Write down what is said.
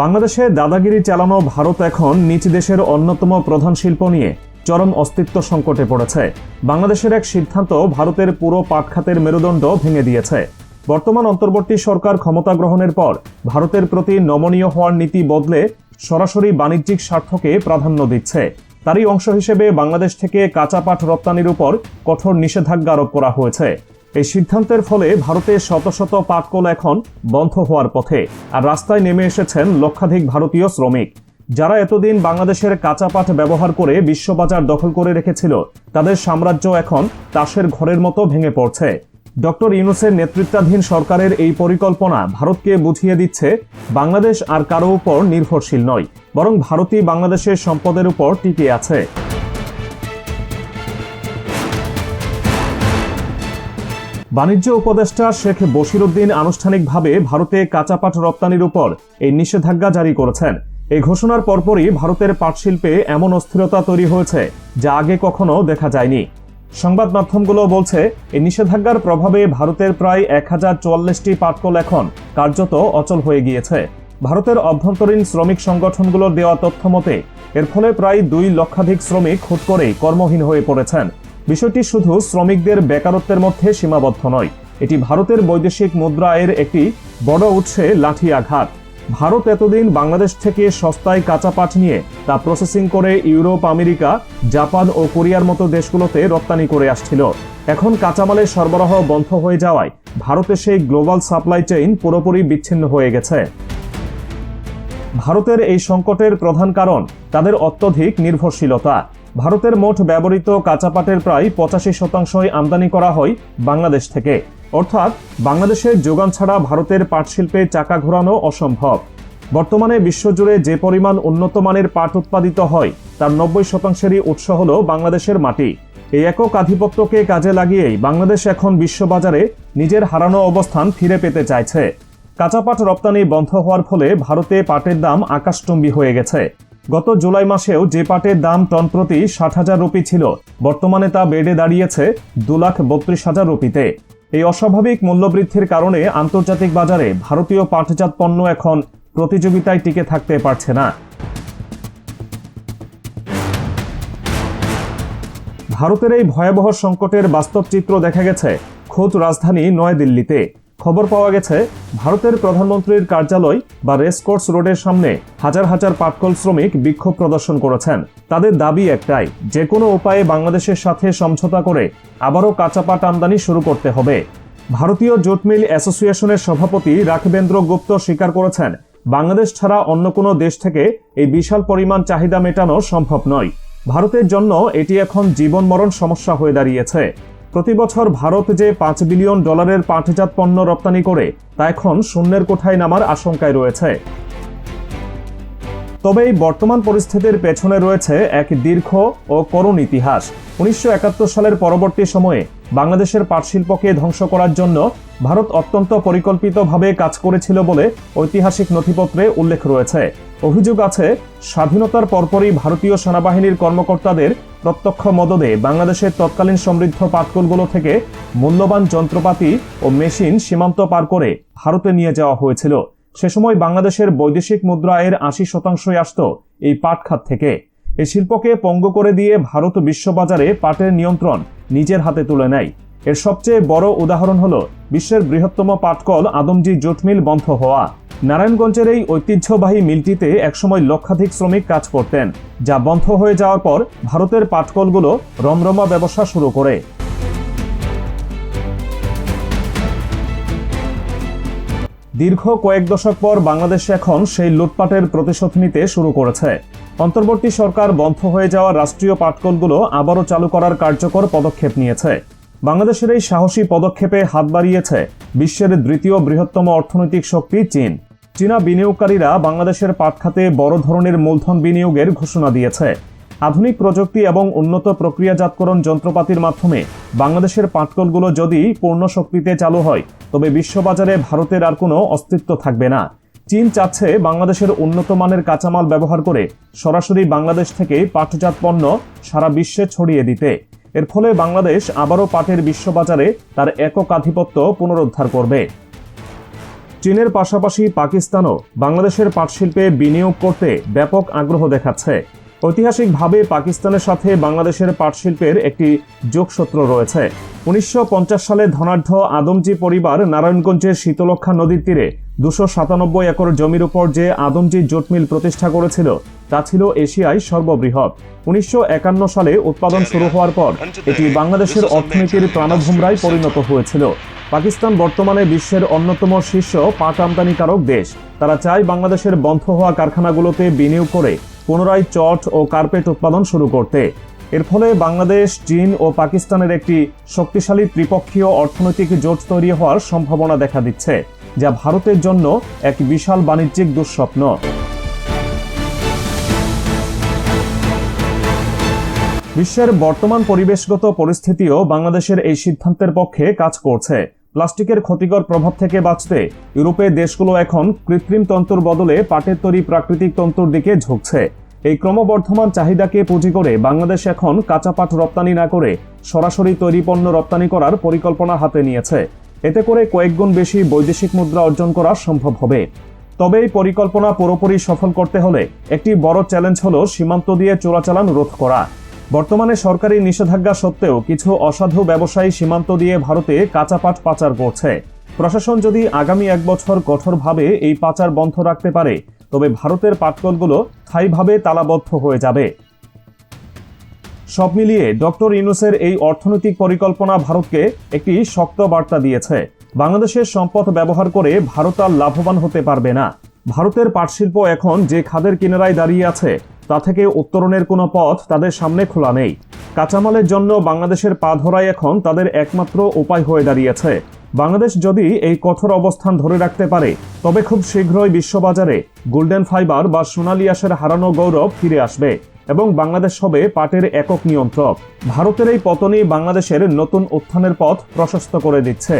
বাংলাদেশে দাদাগিরি চালানো ভারত এখন নিজ দেশের অন্যতম প্রধান শিল্প নিয়ে চরম অস্তিত্ব সংকটে পড়েছে। বাংলাদেশের এক সিদ্ধান্ত ভারতের পুরো পাট খাতের মেরুদণ্ড ভেঙে দিয়েছে। বর্তমান অন্তর্বর্তী সরকার ক্ষমতা গ্রহণের পর ভারতের প্রতি নমনীয় হওয়ার নীতি বদলে সরাসরি বাণিজ্যিক স্বার্থকে প্রাধান্য দিচ্ছে। তারই অংশ হিসেবে বাংলাদেশ থেকে কাঁচা পাট রপ্তানির উপর কঠোর নিষেধাজ্ঞা আরোপ করা হয়েছে। এই সিদ্ধান্তের ফলে ভারতে শত শত পাটকল এখন বন্ধ হওয়ার পথে, আর রাস্তায় নেমে এসেছেন লক্ষাধিক ভারতীয় শ্রমিক। যারা এতদিন বাংলাদেশের কাঁচা পাট ব্যবহার করে বিশ্ববাজার দখল করে রেখেছিল, তাদের সাম্রাজ্য এখন তাসের ঘরের মতো ভেঙে পড়ছে। ডক্টর ইউনুসের নেতৃত্বাধীন সরকারের এই পরিকল্পনা ভারতকে বুঝিয়ে দিচ্ছে, বাংলাদেশ আর কারও উপর নির্ভরশীল নয়, বরং ভারতই বাংলাদেশের সম্পদের উপর টিকে আছে। বাণিজ্য উপদেষ্টা শেখ বশিরুদ্দিন আনুষ্ঠানিকভাবে ভারতে কাঁচা পাট রপ্তানির উপর এই নিষেধাজ্ঞা জারি করেছেন। এই ঘোষণার পরপরই ভারতের পাট শিল্পে এমন অস্থিরতা তৈরি হয়েছে যা আগে কখনো দেখা যায়নি। সংবাদ মাধ্যমগুলো বলছে, এই নিষেধাজ্ঞার প্রভাবে ভারতের প্রায় এক হাজার চুয়াল্লিশটি পাটকল এখন কার্যত অচল হয়ে গিয়েছে। ভারতের অভ্যন্তরীণ শ্রমিক সংগঠনগুলোর দেওয়া তথ্য মতে, এর ফলে প্রায় দুই লক্ষাধিক শ্রমিক হুট করেই কর্মহীন হয়ে পড়েছেন। বিষয়টি শুধু শ্রমিকদের বেকারত্বের মধ্যে সীমাবদ্ধ নয়, এটি ভারতের বৈদেশিক মুদ্রা আয়ের একটি বড় উৎসে লাঠি আঘাত। ভারত এতদিন বাংলাদেশ থেকে সস্তায় কাঁচা পাট নিয়ে তা প্রসেসিং করে ইউরোপ, আমেরিকা, জাপান ও কোরিয়ার মতো দেশগুলোতে রপ্তানি করে আসছিল। এখন কাঁচামালের সরবরাহ বন্ধ হয়ে যাওয়ায় ভারতে সেই গ্লোবাল সাপ্লাই চেইন পুরোপুরি বিচ্ছিন্ন হয়ে গেছে। ভারতের এই সংকটের প্রধান কারণ তাদের অত্যধিক নির্ভরশীলতা। ভারতের মোট ব্যবহৃত কাঁচা পাটের প্রায় পঁচাশি শতাংশই আমদানি করা হয় বাংলাদেশ থেকে। অর্থাৎ বাংলাদেশের যোগান ছাড়া ভারতের পাট শিল্পে চাকা ঘোরানো অসম্ভব। বর্তমানে বিশ্বজুড়ে যে পরিমাণ উন্নত মানের পাট উৎপাদিত হয়, তার নব্বই শতাংশেরই উৎস হল বাংলাদেশের মাটি। এই একক আধিপত্যকে কাজে লাগিয়েই বাংলাদেশ এখন বিশ্ববাজারে নিজের হারানো অবস্থান ফিরে পেতে চাইছে। কাঁচা পাট রপ্তানি বন্ধ হওয়ার ফলে ভারতে পাটের দাম আকাশচুম্বী হয়ে গেছে। গত জুলাই মাসেও যে পাটের দাম টন প্রতি ষাট হাজার রুপি ছিল, বর্তমানে তা বেড়ে দাঁড়িয়েছে দু লাখ বত্রিশ হাজার রুপিতে। এই অস্বাভাবিক মূল্যবৃদ্ধির কারণে আন্তর্জাতিক বাজারে ভারতীয় পাটজাত পণ্য এখন প্রতিযোগিতায় টিকে থাকতে পারছে না। ভারতের এই ভয়াবহ সংকটের বাস্তব চিত্র দেখা গেছে। খোদ রাজধানী নয়াদিল্লিতে। খবর পাওয়া গেছে, ভারতের প্রধানমন্ত্রীর কার্যালয় বা রেসকোর্স রোডের সামনে হাজার হাজার পাটকল শ্রমিক বিক্ষোভ প্রদর্শন করেছেন। তাদের দাবি একটাই, যে কোনো উপায়ে বাংলাদেশের সাথে সমঝোতা করে আবারও কাঁচা পাট আমদানি শুরু করতে হবে। ভারতীয় জুট মিল অ্যাসোসিয়েশনের সভাপতি রাঘবেন্দ্র গুপ্ত স্বীকার করেছেন, বাংলাদেশ ছাড়া অন্য কোনো দেশ থেকে এই বিশাল পরিমাণ চাহিদা মেটানো সম্ভব নয়। ভারতের জন্য এটি এখন জীবন মরণ সমস্যা হয়ে দাঁড়িয়েছে। প্রতি বছর ভারত যে পাঁচ বিলিয়ন ডলারের পাটজাত পণ্য রপ্তানি করে, তা এখন শূন্যের কোঠায় নামার আশঙ্কায় রয়েছে। তবে এই বর্তমান পরিস্থিতির পেছনে রয়েছে এক দীর্ঘ ও করুণ ইতিহাস। উনিশশো একাত্তর সালের পরবর্তী সময়ে বাংলাদেশের পাট শিল্পকে ধ্বংস করার জন্য ভারত অত্যন্ত পরিকল্পিতভাবে কাজ করেছিল বলে ঐতিহাসিক নথিপত্রে উল্লেখ রয়েছে। অভিযোগ আছে, স্বাধীনতার পরপরই ভারতীয় সেনাবাহিনীর কর্মকর্তাদের প্রত্যক্ষ মদদে বাংলাদেশের তৎকালীন সমৃদ্ধ পাটকলগুলো থেকে মূল্যবান যন্ত্রপাতি ও মেশিন সীমান্ত পার করে ভারতে নিয়ে যাওয়া হয়েছিল। সে সময় বাংলাদেশের বৈদেশিক মুদ্রা আয়ের আশি শতাংশই আসত এই পাট খাত থেকে। এই শিল্পকে পঙ্গ করে দিয়ে ভারত বিশ্ববাজারে পাটের নিয়ন্ত্রণ নিজের হাতে তুলে নেয়। এর সবচেয়ে বড় উদাহরণ হল বিশ্বের বৃহত্তম পাটকল আদমজি জুট মিল বন্ধ হওয়া। নারায়ণগঞ্জের এই ঐতিহ্যবাহী মিলটিতে একসময় লক্ষাধিক শ্রমিক কাজ করতেন, যা বন্ধ হয়ে যাওয়ার পর ভারতের পাটকলগুলো রমরমা ব্যবসা শুরু করে। দীর্ঘ কয়েক দশক পর বাংলাদেশ এখন সেই লুটপাটের প্রতিশোধ নিতে শুরু করেছে। অন্তর্বর্তী সরকার বন্ধ হয়ে যাওয়া রাষ্ট্রীয় পাটকলগুলো আবারও চালু করার কার্যকর পদক্ষেপ নিয়েছে। বাংলাদেশের এই সাহসী পদক্ষেপে হাত বাড়িয়েছে বিশ্বের দ্বিতীয় বৃহত্তম অর্থনৈতিক শক্তি চীন। চীনা বিনিয়োগকারীরা বাংলাদেশের পাট খাতে বড় ধরনের মূলধন বিনিয়োগের ঘোষণা দিয়েছে। আধুনিক প্রযুক্তি এবং উন্নত প্রক্রিয়াজাতকরণ যন্ত্রপাতির মাধ্যমে বাংলাদেশের পাটকলগুলো যদি পূর্ণ শক্তিতে চালু হয়, তবে বিশ্ববাজারে ভারতের আর কোনো অস্তিত্ব থাকবে না। চীন চাচ্ছে বাংলাদেশের উন্নত মানের কাঁচামাল ব্যবহার করে সরাসরি বাংলাদেশ থেকে পাটজাত পণ্য সারা বিশ্বে ছড়িয়ে দিতে। এর ফলে বাংলাদেশ আবারও পাটের বিশ্ববাজারে তার একক আধিপত্য পুনরুদ্ধার করবে। চীনের পাশাপাশি পাকিস্তানও বাংলাদেশের পাটশিল্পে বিনিয়োগ করতে ব্যাপক আগ্রহ দেখাচ্ছে। ঐতিহাসিকভাবে পাকিস্তানের সাথে বাংলাদেশের পাটশিল্পের একটি যোগসূত্র রয়েছে। উনিশশো পঞ্চাশ সালে ধনাঢ্য আদমজি পরিবার নারায়ণগঞ্জের শীতলক্ষা নদীর তীরে দুশো সাতানব্বই একর জমির উপর যে আদমজি জুট মিল প্রতিষ্ঠা করেছিল, তা ছিল এশিয়ায় সর্ববৃহৎ। উনিশশো একান্ন সালে উৎপাদন শুরু হওয়ার পর এটি বাংলাদেশের অর্থনীতির প্রাণভূমরায় পরিণত হয়েছিল। পাকিস্তান বর্তমানে বিশ্বের অন্যতম শীর্ষ পাট আমদানিকারক দেশ। তারা চায় বাংলাদেশের বন্ধ হওয়া কারখানাগুলোতে বিনিয়োগ করে পুনরায় চট ও কার্পেট উৎপাদন শুরু করতে। এর ফলে বাংলাদেশ, চীন ও পাকিস্তানের একটি শক্তিশালী ত্রিপক্ষীয় অর্থনৈতিক জোট তৈরি হওয়ার সম্ভাবনা দেখা দিচ্ছে। যা ভারতের জন্য এক বিশাল বাণিজ্যিক দুঃস্বপ্ন। বিশ্বের বর্তমান পরিবেশগত পরিস্থিতিও বাংলাদেশের এই সিদ্ধান্তের পক্ষে কাজ করছে। প্লাস্টিকের ক্ষতিকর প্রভাব থেকে বাঁচতে ইউরোপের দেশগুলো এখন কৃত্রিম তন্তুর বদলে পাটের তৈরি প্রাকৃতিক তন্তুর দিকে ঝুঁকছে। এই ক্রমবর্ধমান চাহিদাকে পুঁজি করে বাংলাদেশ এখন কাঁচা পাট রপ্তানি না করে সরাসরি তৈরি পণ্য রপ্তানি করার পরিকল্পনা হাতে নিয়েছে। এতে করে কয়েকগুণ বেশি বৈদেশিক মুদ্রা অর্জন করা সম্ভব হবে। তবে এই পরিকল্পনা পুরোপুরি সফল করতে হলে একটি বড় চ্যালেঞ্জ হল সীমান্ত দিয়ে চোরাচালান রোধ করা। বর্তমানে সরকারি নিষেধাজ্ঞা সত্ত্বেও কিছু অসাধু ব্যবসায়ী সীমান্ত দিয়ে ভারতে কাঁচা পাট পাচার করছে। প্রশাসন যদি আগামী এক বছর কঠোরভাবে এই পাচার বন্ধ রাখতে পারে, তবে ভারতের পাটকলগুলো স্থায়ীভাবে তালাবদ্ধ হয়ে যাবে। সব মিলিয়ে ডক্টর ইউনুসের এই অর্থনৈতিক পরিকল্পনা ভারতকে একটি শক্ত বার্তা দিয়েছে। বাংলাদেশের সম্পদ ব্যবহার করে ভারত আর লাভবান হতে পারবে না। ভারতের পাটশিল্প এখন যে খাদের কিনারায় দাঁড়িয়ে আছে, তা থেকে উত্তরণের কোনো পথ তাদের সামনে খোলা নেই। কাঁচামালের জন্য বাংলাদেশের পা ধরাই এখন তাদের একমাত্র উপায় হয়ে দাঁড়িয়েছে। বাংলাদেশ যদি এই কঠোর অবস্থান ধরে রাখতে পারে, তবে খুব শীঘ্রই বিশ্ববাজারে গোল্ডেন ফাইবার বা সোনালী হারানো গৌরব ফিরে আসবে। এবং বাংলাদেশ হবে পাটের একক নিয়ন্ত্রক। ভারতের এই পতনই বাংলাদেশের নতুন উত্থানের পথ প্রশস্ত করে দিচ্ছে।